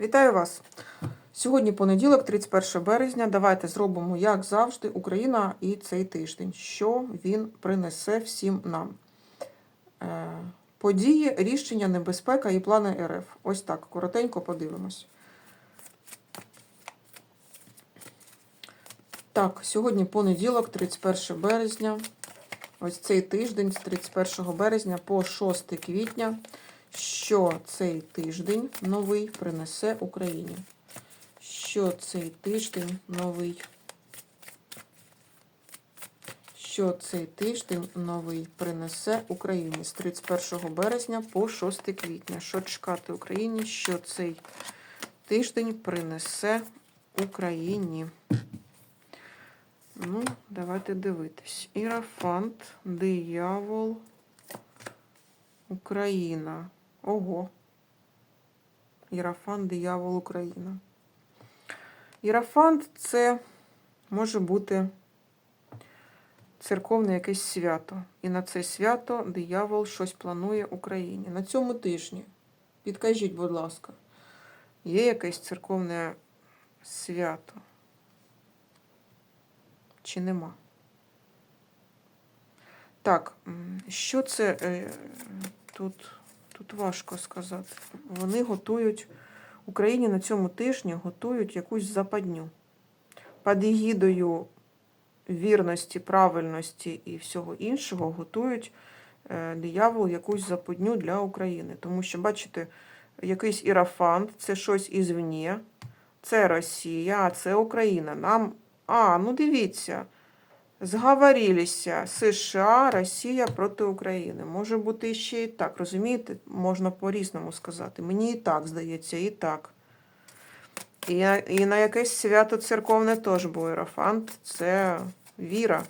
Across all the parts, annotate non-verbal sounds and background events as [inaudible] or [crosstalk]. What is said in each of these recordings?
Вітаю вас! Сьогодні понеділок, 31 березня. Давайте зробимо, як завжди, Україна і цей тиждень. Що він принесе всім нам? Е, Події, рішення, небезпека і плани РФ. Ось так, коротенько подивимось. Так, сьогодні понеділок, 31 березня. Ось цей тиждень з 31 березня по 6 квітня. Що цей тиждень новий принесе Україні? Що цей тиждень новий? Що цей тиждень новий принесе Україні з 31 березня по 6 квітня? Що чекати Україні? Що цей тиждень принесе Україні? Ну, давайте дивитись. Ірафант, диявол, Україна. Ого. Ірафант, диявол, Україна. Ірафант це може бути церковне якесь свято. І на це свято диявол щось планує Україні. На цьому тижні. Підкажіть, будь ласка, є якесь церковне свято? Чи нема? Так, що це е, тут, тут важко сказати. Вони готують Україні на цьому тижні готують якусь западню. Під егідою вірності, правильності і всього іншого готують е, диявол якусь западню для України. Тому що, бачите, якийсь ірафант, це щось ізвні, це Росія, а це Україна. Нам, а, ну дивіться, зговорилися США, Росія проти України. Може бути ще і так, розумієте? Можна по-різному сказати. Мені і так здається, і так. І, і на якесь свято церковне теж був Ерафант. Це віра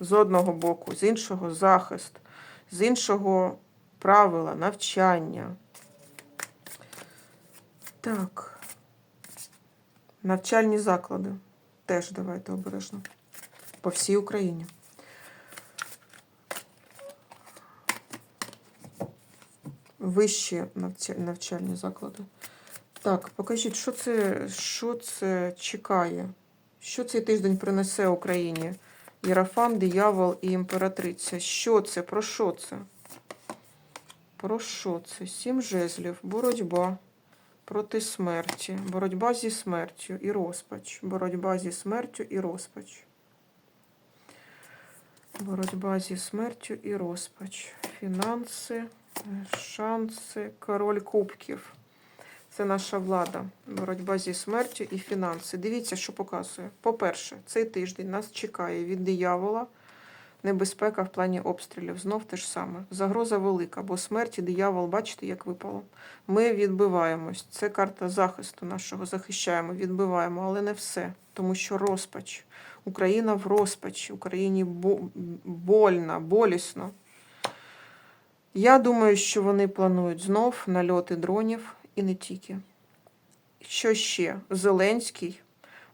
з одного боку, з іншого захист, з іншого правила, навчання. Так. Навчальні заклади. Теж давайте обережно. По всій Україні. Вищі навчальні заклади. Так, покажіть, що це, що це чекає? Що цей тиждень принесе Україні? Єрафан, диявол і імператриця. Що це? Про що це? Про що це? Сім жезлів, боротьба проти смерті, боротьба зі смертю і розпач. Боротьба зі смертю і розпач. Боротьба зі смертю і розпач. Фінанси, шанси, король кубків. Це наша влада. Боротьба зі смертю і фінанси. Дивіться, що показує. По-перше, цей тиждень нас чекає від диявола небезпека в плані обстрілів. Знов те ж саме. Загроза велика, бо смерть і диявол, бачите, як випало. Ми відбиваємось. Це карта захисту нашого. Захищаємо, відбиваємо, але не все. Тому що розпач. Україна в розпачі. Україні бо- больно, болісно. Я думаю, що вони планують знов нальоти дронів і не тільки. Що ще? Зеленський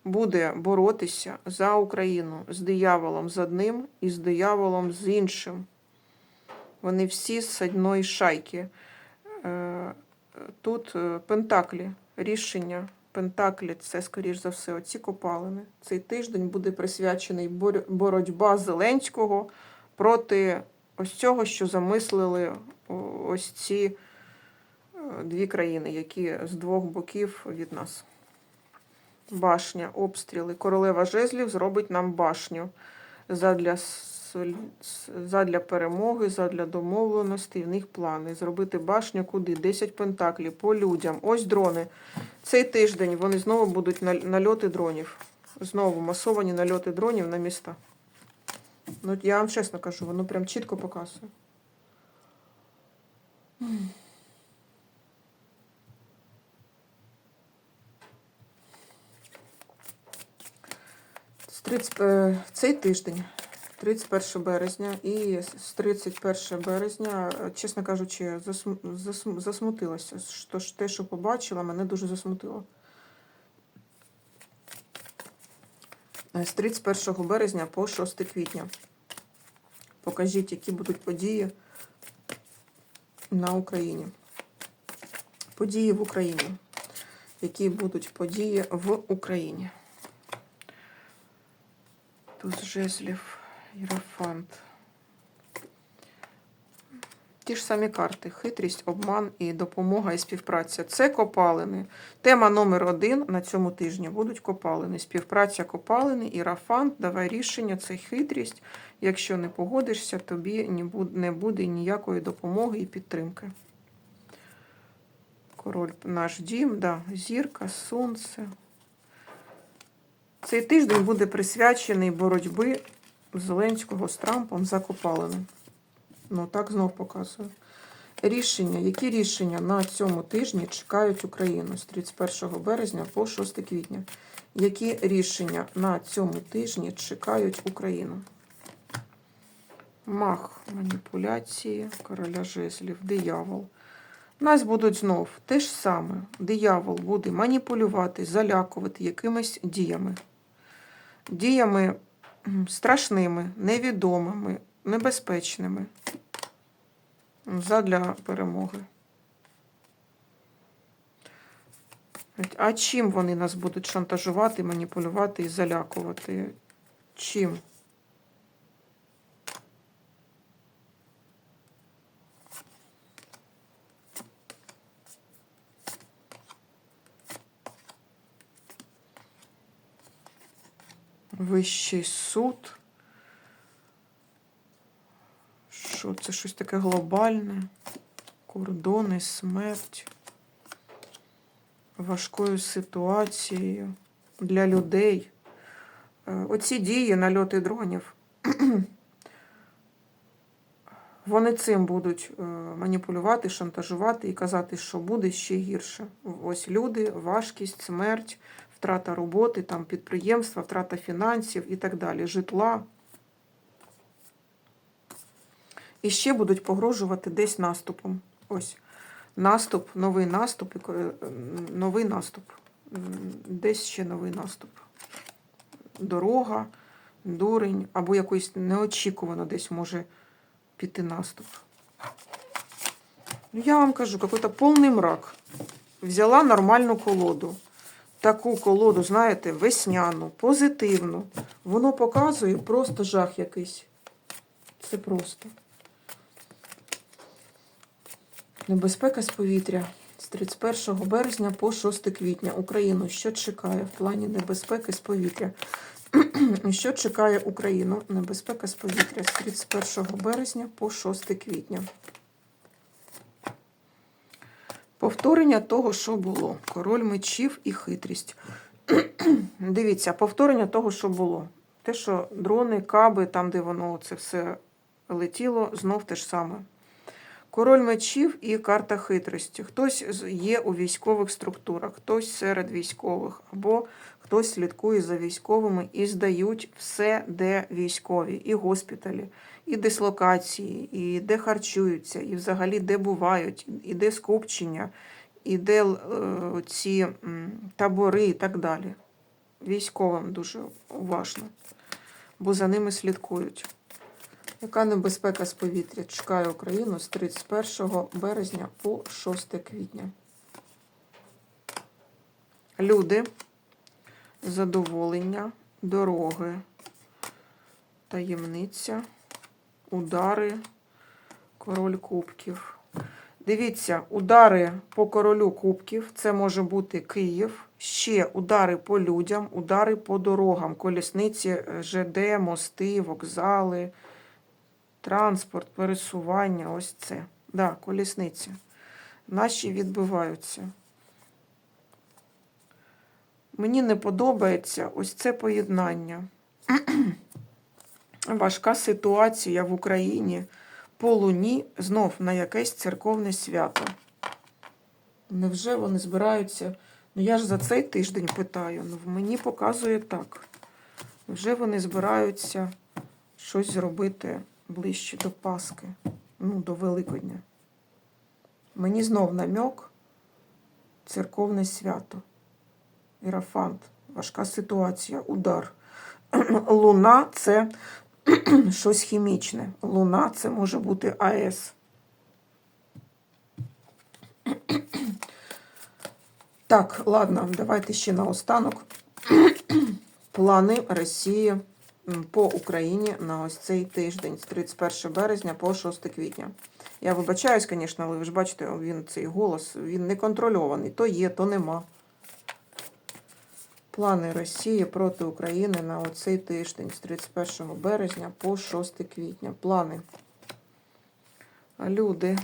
буде боротися за Україну з дияволом з одним і з дияволом з іншим. Вони всі з одної шайки. Е, Тут е, пентаклі, рішення. Пентаклі це, скоріш за все, оці копалини. Цей тиждень буде присвячений боротьба Зеленського проти ось цього, що замислили ось ці е, дві країни, які з двох боків від нас. Башня, обстріли. Королева жезлів зробить нам башню задля, задля перемоги, задля домовленості. В них плани. Зробити башню куди? 10 пентаклів по людям. Ось дрони. Цей тиждень вони знову будуть нальоти дронів. Знову масовані нальоти дронів на міста. Ну, я вам чесно кажу, воно прям чітко показує. З 30, е, цей тиждень, 31 березня, і з 31 березня, е, чесно кажучи, засм- засм- засмутилася. Що ж те, що побачила, мене дуже засмутило. Е, З 31 березня по 6 квітня. Покажіть, які будуть події на Україні. Події в Україні. які будуть події в Україні. Тут жезлів, Єрофант. Ті ж самі карти: хитрість, обман і допомога і співпраця. Це копалини. Тема номер один на цьому тижні будуть копалини. Співпраця копалини, ірафант, давай рішення, це хитрість. Якщо не погодишся, тобі не буде, ніякої допомоги і підтримки. Король наш дім, да, зірка, сонце. Цей тиждень буде присвячений боротьби Зеленського з Трампом за копалини. Ну, так знов показую. Рішення. Які рішення на цьому тижні чекають Україну з 31 березня по 6 квітня? Які рішення на цьому тижні чекають Україну? Мах, маніпуляції, короля жезлів, диявол. Нас будуть знов те ж саме. Диявол буде маніпулювати, залякувати якимись діями. Діями страшними, невідомими, небезпечними задля перемоги. А чим вони нас будуть шантажувати, маніпулювати і залякувати? Чим? Вищий суд. Що це щось таке глобальне? Кордони, смерть. Важкою ситуацією для людей. Е, Оці дії, нальоти дронів, [clears throat] вони цим будуть е, маніпулювати, шантажувати і казати, що буде ще гірше. Ось люди, важкість, смерть, втрата роботи, там підприємства, втрата фінансів і так далі, житла. І ще будуть погрожувати десь наступом. Ось наступ, новий наступ, новий наступ. Десь ще новий наступ. Дорога, дурень, або якось неочікувано десь може піти наступ. Ну, я вам кажу, какой-то повний мрак. Взяла нормальну колоду. Таку колоду, знаєте, весняну, позитивну. Воно показує просто жах якийсь. Це просто. Небезпека з повітря з 31 березня по 6 квітня. Україну що чекає в плані небезпеки з повітря? [clears throat] що чекає Україну? Небезпека з повітря з 31 березня по 6 квітня. Повторення того, що було. Король мечів і хитрість. [clears throat] Дивіться, повторення того, що було. Те, що дрони, каби, там, де воно це все летіло, знов те ж саме. Король мечів і карта хитрості. Хтось є у військових структурах, хтось серед військових, або хтось слідкує за військовими і здають все, де військові, і госпіталі, і дислокації, і де харчуються, і взагалі де бувають, і де скупчення, і де е, ці табори і так далі. Військовим дуже уважно, бо за ними слідкують. Яка небезпека з повітря чекає Україну з 31 березня по 6 квітня? Люди, задоволення, дороги, таємниця, удари, король кубків. Дивіться, удари по королю кубків. Це може бути Київ. Ще удари по людям, удари по дорогам, колісниці, е, ЖД, мости, вокзали транспорт, пересування, ось це. Да, колісниці. Наші відбиваються. Мені не подобається ось це поєднання. [clears throat] Важка ситуація в Україні по луні знов на якесь церковне свято. Невже вони збираються? Ну я ж за цей тиждень питаю. Ну мені показує так. Вже вони збираються щось зробити ближче до Пасхи, ну, до Великодня. Мені знов намьок церковне свято. Ірафант, важка ситуація, удар. [clears throat] Луна це [clears throat] щось хімічне. Луна це може бути АЕС. [clears throat] Так, ладно, давайте ще наостанок. [clears throat] Плани Росії по Україні на ось цей тиждень з 31 березня по 6 квітня. Я вибачаюсь, звісно, але ви ж бачите, він цей голос, він не контрольований. То є, то нема. Плани Росії проти України на оцей тиждень з 31 березня по 6 квітня. Плани. Люди.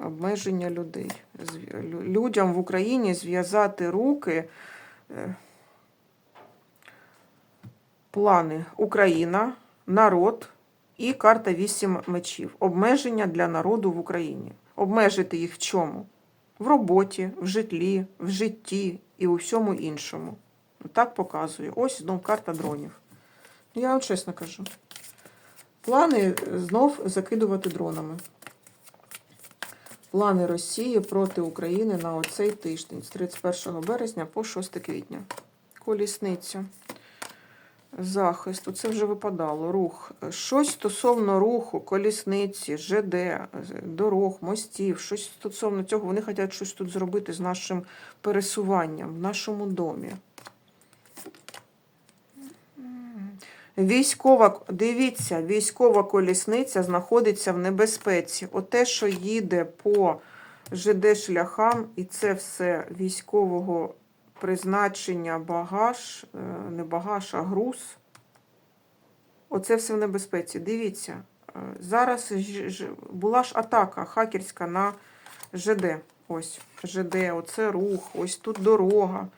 Обмеження людей. Людям в Україні зв'язати руки. е, Плани Україна, народ і карта вісім мечів. Обмеження для народу в Україні. Обмежити їх в чому? В роботі, в житлі, в житті і у всьому іншому. Так показує. Ось знов карта дронів. Я вам чесно кажу. Плани е, знов закидувати дронами. Плани Росії проти України на оцей тиждень з 31 березня по 6 квітня. Колісниця. Захист. Це вже випадало. Рух. Щось стосовно руху, колісниці, ЖД, дорог, мостів. Щось стосовно цього. Вони хочуть щось тут зробити з нашим пересуванням в нашому домі. Військова, дивіться, військова колісниця знаходиться в небезпеці. Оте, що їде по ЖД шляхам, і це все військового призначення багаж, е, не багаж, а груз. Оце все в небезпеці. Дивіться, е, зараз була ж атака хакерська на ЖД. Ось ЖД, оце рух, ось тут дорога.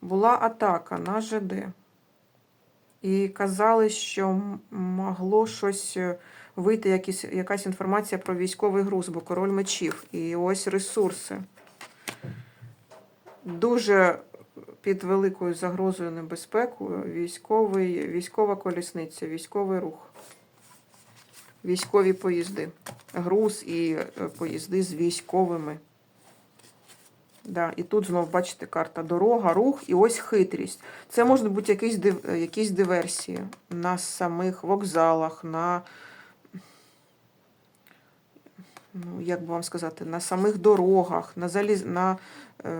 Була атака на ЖД. І казали, що могло щось е, вийти, якісь, якась інформація про військовий груз, бо король мечів. І ось ресурси. Дуже під великою загрозою небезпекою військовий, військова колісниця, військовий рух, військові поїзди, груз і е, поїзди з військовими. Да, і тут знову бачите карта дорога, рух і ось хитрість. Це можуть бути якісь, е, якісь диверсії на самих вокзалах, на, ну, як би вам сказати, на самих дорогах, на, заліз... на, е...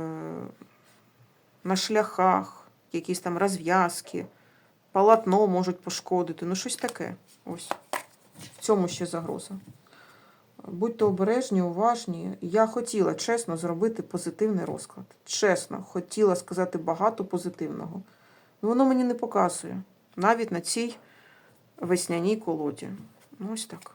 на шляхах, якісь там розв'язки, полотно можуть пошкодити. Ну, щось таке. Ось. В цьому ще загроза. Будьте обережні, уважні. Я хотіла чесно зробити позитивний розклад. Чесно, хотіла сказати багато позитивного. Ну, воно мені не показує. Навіть на цій весняній колоді. Ну, ось так.